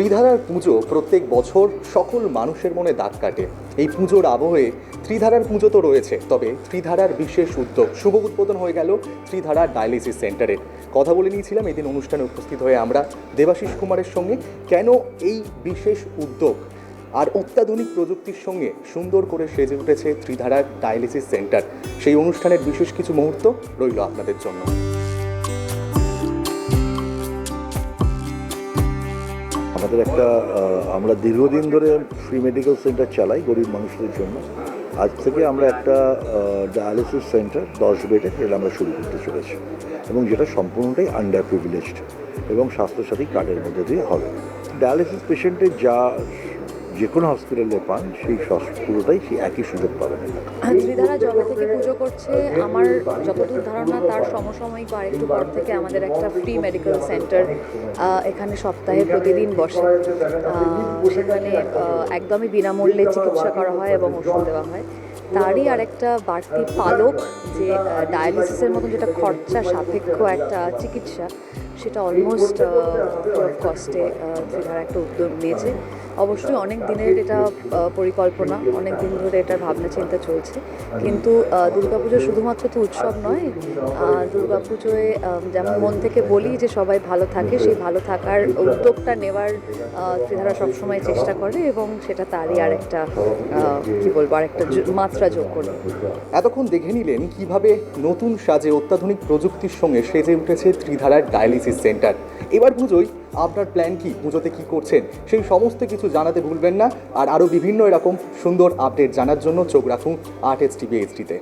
ত্রিধারার পুজো প্রত্যেক বছর সকল মানুষের মনে দাগ কাটে। এই পুজোর আবহে ত্রিধারার পুজো তো রয়েছে, তবে ত্রিধারার বিশেষ উদ্যোগ শুভ উদ্বোধন হয়ে গেল ত্রিধারা ডায়ালিসিস সেন্টারে। কথা বলে নিয়েছিলাম, এদিন অনুষ্ঠানে উপস্থিত হয়ে আমরা দেবাশিস কুমারের সঙ্গে কেন এই বিশেষ উদ্যোগ আর অত্যাধুনিক প্রযুক্তির সঙ্গে সুন্দর করে সেজে উঠেছে ত্রিধারার ডায়ালিসিস সেন্টার। সেই অনুষ্ঠানের বিশেষ কিছু মুহূর্ত রইল আপনাদের জন্য। আমাদের একটা আমরা দীর্ঘদিন ধরে ফ্রি মেডিকেল সেন্টার চালাই গরিব মানুষদের জন্য। আজ থেকে আমরা একটা ডায়ালিসিস সেন্টার দশ বেডের এটা আমরা শুরু করতে চলেছি। এবং যেটা সম্পূর্ণটাই আন্ডার প্রিভিলেজড এবং স্বাস্থ্যসাথী কার্ডের মধ্যে দিয়ে হবে। ডায়ালিসিস পেশেন্টের যা, যে কোনো হসপিটালে পান, সেই পুরোটাই সেই একই সুযোগ পাবেন। ত্রিধারা জবে থেকে পুজো করছে। আমার যতদূর ধারণা, তার সমসাময়িক বা আরেকটু পর থেকে আমাদের একটা ফ্রি মেডিকেল সেন্টার এখানে সপ্তাহে প্রতিদিন বসে। সেখানে একদমই বিনামূল্যে চিকিৎসা করা হয় এবং ওষুধ দেওয়া হয়। তারই আরেকটা বাড়তি পালক যে ডায়ালিসিসের মতন যেটা খরচা, সাপেক্ষ একটা চিকিৎসা, সেটা অলমোস্ট কস্টে ত্রিধারা একটা উদ্যোগ নিয়েছে। অবশ্যই অনেক দিনের এটা পরিকল্পনা, অনেক দিন ধরে এটার ভাবনা, চিন্তা চলছে। কিন্তু দুর্গাপুজো শুধুমাত্র তো উৎসব নয় দুর্গাপুজোয় যেমন মন থেকে বলি যে, সবাই ভালো থাকে, সেই ভালো থাকার উদ্যোগটা নেওয়ার ত্রিধারা সবসময় চেষ্টা করে এবং সেটা তারই আর একটা কি বলব আর একটা মাত্রা যোগ করল। এতক্ষণ দেখে নিলেন কীভাবে নতুন সাজে অত্যাধুনিক প্রযুক্তির সঙ্গে সেজে উঠেছে ত্রিধারার ডায়ালিসিস সেন্টার। এবার পুজোয় আপনার প্ল্যান কি? পুজোতে কি করছেন? সেই সমস্ত কিছু জানাতে ভুলবেন না। আর আরও বিভিন্ন এরকম সুন্দর আপডেট জানার জন্য চোখ রাখুন আর্ট এস টিভি এইচডিতে